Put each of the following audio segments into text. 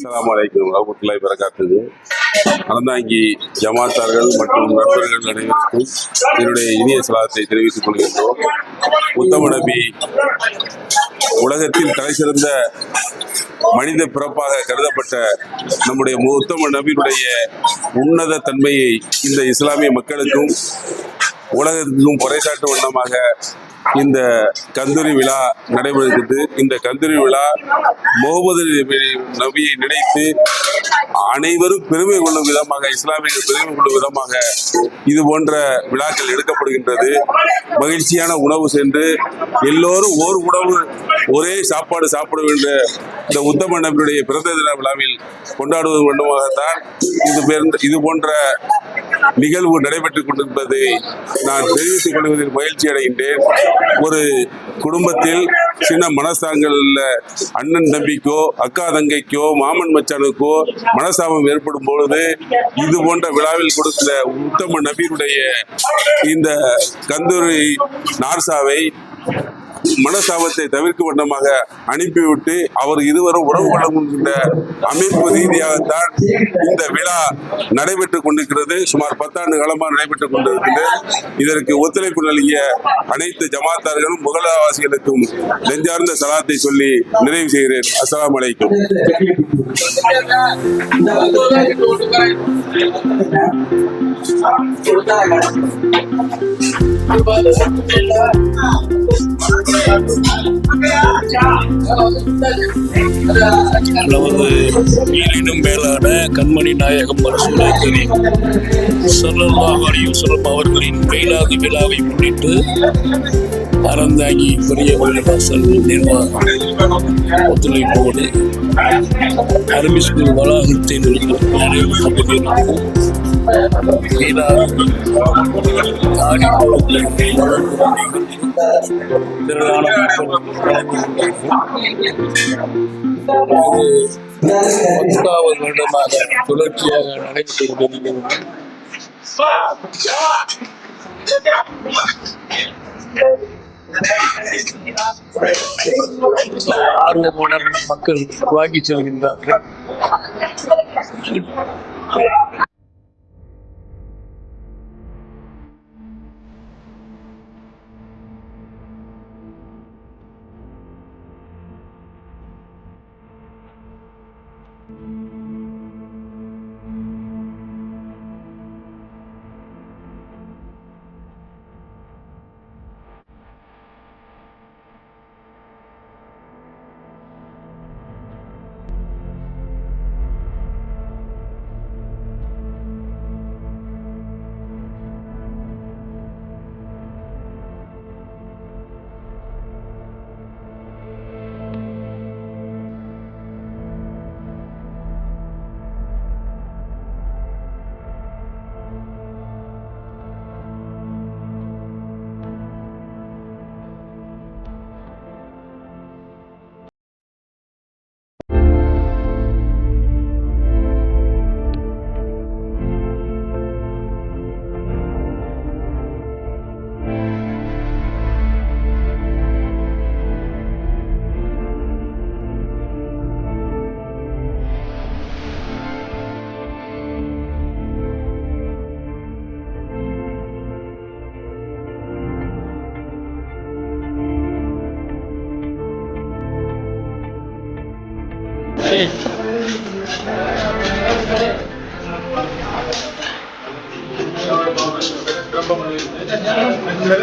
அஸ்ஸலாமு அலைக்கும் வரமத்துல்லாஹி அறந்தாங்கி ஜமாத்தார்கள் மற்றும் நண்பர்கள் அனைவருக்கும் என்னுடைய இனிய சலாத்தை தெரிவித்துக் கொள்கின்றோம். உத்தம நபி உலகத்தில் தலை சிறந்த மனித பிறப்பாக கருதப்பட்ட நம்முடைய உத்தம நபியினுடைய உன்னத தன்மையை இந்த இஸ்லாமிய மக்களுக்கும் உலகத்துக்கும் பறைசாட்டு வண்ணமாக இந்த கந்தூரி விழா நடைபெறுகிறது. இந்த கந்தூரி விழா முகமது நபியை நினைத்து அனைவரும் பெருமை கொள்ளும் விதமாக இஸ்லாமியர்கள் பெருமை கொள்ளும் விதமாக இது போன்ற விழாக்கள் எடுக்கப்படுகின்றது. மகிழ்ச்சியான உணவு சென்று எல்லோரும் ஓர் உணவு ஒரே சாப்பாடு சாப்பிட வேண்டிய இந்த உத்தம நபியுடைய பிறந்த தின விழாவில் கொண்டாடுவது மட்டுமாகத்தான் இது பேர் இது போன்ற நிகழ்வு நடைபெற்றுக் கொண்டிருப்பதை நான் தெரிவித்துக் கொள்வதில் மகிழ்ச்சி அடைகின்றேன். ஒரு குடும்பத்தில் சின்ன மனசாங்கல்ல அண்ணன் தம்பிக்கோ அக்கா தங்கைக்கோ மாமன் மச்சானுக்கோ மனசாபம் ஏற்படும் பொழுது இது போன்ற விழாவில் கொடுத்த உத்தம நபீருடைய இந்த கந்தூரி நார்சாவை மனசாபத்தை தவிர்க்கும் வண்ணமாக அனுப்பிவிட்டு அவர் இருவரும் உறவு கொள்ள அமைப்பு ரீதியாகத்தான் இந்த விழா நடைபெற்றுக் கொண்டிருக்கிறது. சுமார் பத்தாண்டு காலமாக நடைபெற்றுக் கொண்டிருக்கிறது இதற்கு ஒத்துழைப்பு நல்கிய அனைத்து ஜமாத்தார்களும் முகலாவாசிகளுக்கும் நெஞ்சார்ந்த சலாத்தை சொல்லி நிறைவு செய்கிறேன். அஸ்ஸலாமு அலைக்கும். நமது உயிரினும் மேலான கண்மணி நாயகம் ரசூலை கரீம் ஸல்லல்லாஹு அலைஹி வஸல்லம் அவர்களின் மேலாது விழாவை முன்னிட்டு அறந்தாங்கி பெரிய பள்ளிவாசல் நிர்வாகம் ஒத்துழைப்போடு அரபி ஸ்கூல் வளாகத்தில் நடைபெற்றுக் கொண்டிருக்கும் மீனாது பத்தாவது வருடமாக தொடர்ச்சியாக நடைபெற்று கொண்டிருக்கிறது ஆர்வமுடன் மக்கள் வாங்கி செல்கின்றார்கள்.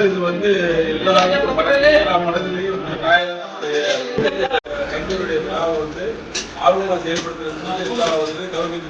இது வந்து எல்லா மனதிலையும் விழாவை வந்து ஆர்வமாக செயல்படுத்துறதுனால எல்லா வந்து கவர்மெண்ட்